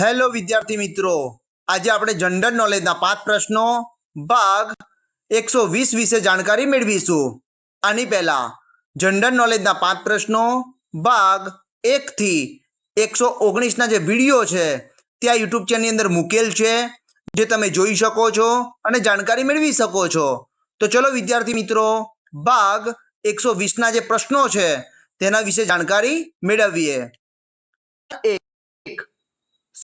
Hello વિદ્યાર્થી મિત્રો. આજે આપણે જનરલ નોલેજના પાંચ પ્રશ્નો, ભાગ એકસો વીસ વિશે જાણકારી મેળવીશું. આની પહેલા જનરલ નોલેજના પાંચ પ્રશ્નો, ભાગ એકથી એકસો ઓગણીસના જે વીડિયો છે ત્યાં યુટ્યુબ ચેનલની અંદર મૂકેલ છે, જે તમે જોઈ શકો છો અને જાણકારી મેળવી શકો છો. તો ચલો વિદ્યાર્થી મિત્રો, ભાગ એકસો વીસના જે પ્રશ્નો છે, તેના વિશે જાણકારી મેળવીએ. એક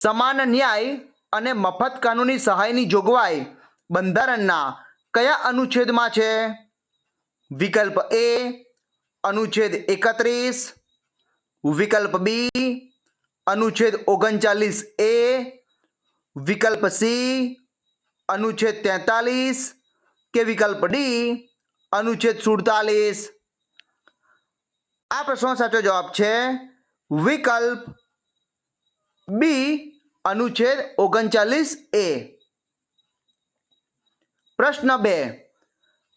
સમાન ન્યાય અને મફત કાનૂની સહાયની જોગવાઈ બંધારણના કયા અનુચ્છેદમાં છે? વિકલ્પ એ અનુચ્છેદ એકત્રીસ. વિકલ્પ બી અનુચ્છેદ ઓગણચાલીસ એ વિકલ્પ સી અનુચ્છેદ તેતાલીસ. કે વિકલ્પ ડી અનુચ્છેદ સુડતાલીસ. આ પ્રશ્નનો સાચો જવાબ છે વિકલ્પ બી અનુચ્છેદ ઓગણચાલીસ એ. પ્રશ્ન બે.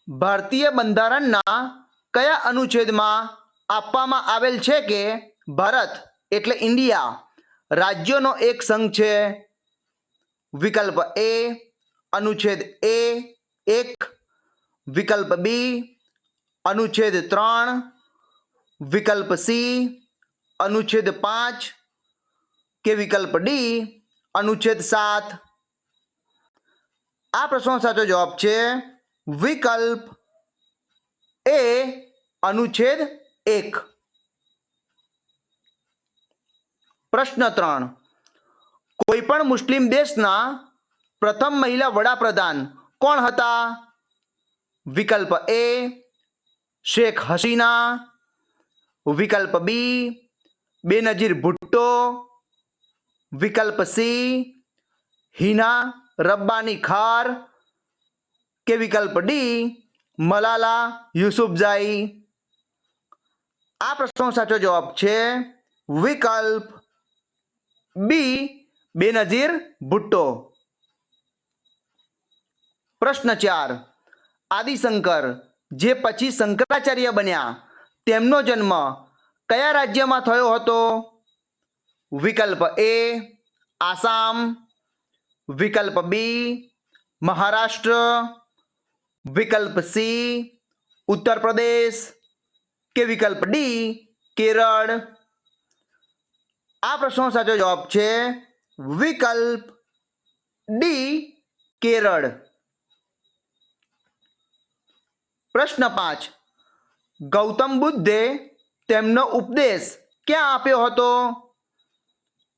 ભારતીય બંધારણના કયા અનુચ્છેદમાં આપવામાં આવેલ છે કે ભારત એટલે ઇન્ડિયા? રાજ્યોનો એક સંઘ છે. વિકલ્પ એ. અનુચ્છેદ એ એક. વિકલ્પ બી. અનુચ્છેદ ત્રણ. વિકલ્પ સી. અનુચ્છેદ પાંચ. કે વિકલ્પ ડી. અનુચ્છેદ સાત. આ પ્રશ્નનો સાચો જવાબ છે વિકલ્પ એ અનુચ્છેદ એક. પ્રશ્ન ત્રણ. કોઈ પણ મુસ્લિમ દેશના પ્રથમ મહિલા વડાપ્રધાન કોણ હતા? વિકલ્પ એ શેખ હસીના. વિકલ્પ બી બેનજીર ભુટ્ટો. વિકલ્પ સી હિના, રબ્બાની ખાર કે વિકલ્પ ડી મલાલા યુસુફઝાઈ આ પ્રશ્નનો સાચો જવાબ છે વિકલ્પ બી બેનઝીર ભુટ્ટો. પ્રશ્ન ચાર, આદિશંકર, જે પછી શંકરાચાર્ય બન્યા, તેમનો જન્મ કયા રાજ્યમાં થયો હતો? વિકલ્પ એ આસામ વિકલ્પ બી મહારાષ્ટ્ર વિકલ્પ સી ઉત્તર પ્રદેશ કે વિકલ્પ ડી કેરળ આ પ્રશ્નનો સાચો જવાબ છે વિકલ્પ ડી કેરળ. પ્રશ્ન પાંચ. ગૌતમ બુદ્ધે તેમનો ઉપદેશ ક્યાં આપ્યો હતો?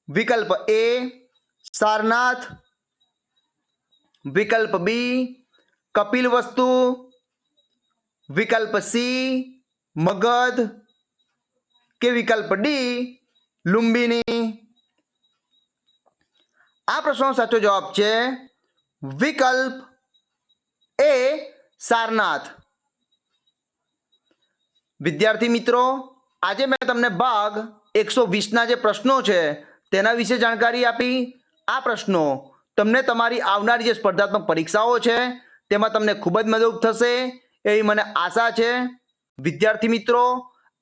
વિકલ્પ એ સારનાથ, વિકલ્પ બી કપિલ વસ્તુ, વિકલ્પ સી મગધ કે વિકલ્પ ડી લુંબિની. આ પ્રશ્નનો સાચો જવાબ છે વિકલ્પ એ સારનાથ. વિદ્યાર્થી મિત્રો, આજે મેં તમને ભાગ એકસો વીસના જે પ્રશ્નો છે તેના વિશે જાણકારી આપી આ પ્રશ્નો. તમને તમારી આવનારી જે સ્પર્ધાત્મક પરીક્ષાઓ છે, તેમાં તમને ખૂબ જ મદદ થશે એવી મને આશા છે. વિદ્યાર્થી મિત્રો,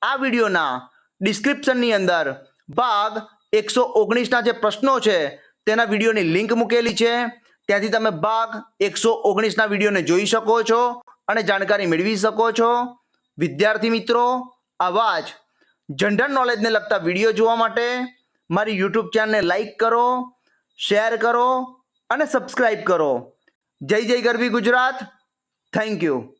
આ વિડીયોના ડિસ્ક્રિપ્શનની અંદર ભાગ એકસો ઓગણીસના જે પ્રશ્નો છે, તેના વિડીયોની લિંક મૂકેલી છે. ત્યાંથી તમે ભાગ એકસો ઓગણીસના વિડીયોને જોઈ શકો છો અને જાણકારી મેળવી શકો છો. વિદ્યાર્થી મિત્રો, આવા જ જનરલ નોલેજને લગતા વીડિયો જોવા માટે મારી યુટ્યુબ ચેનલને લાઈક કરો શેર કરો અને સબસ્ક્રાઈબ કરો. જય જય ગરવી ગુજરાત. Thank you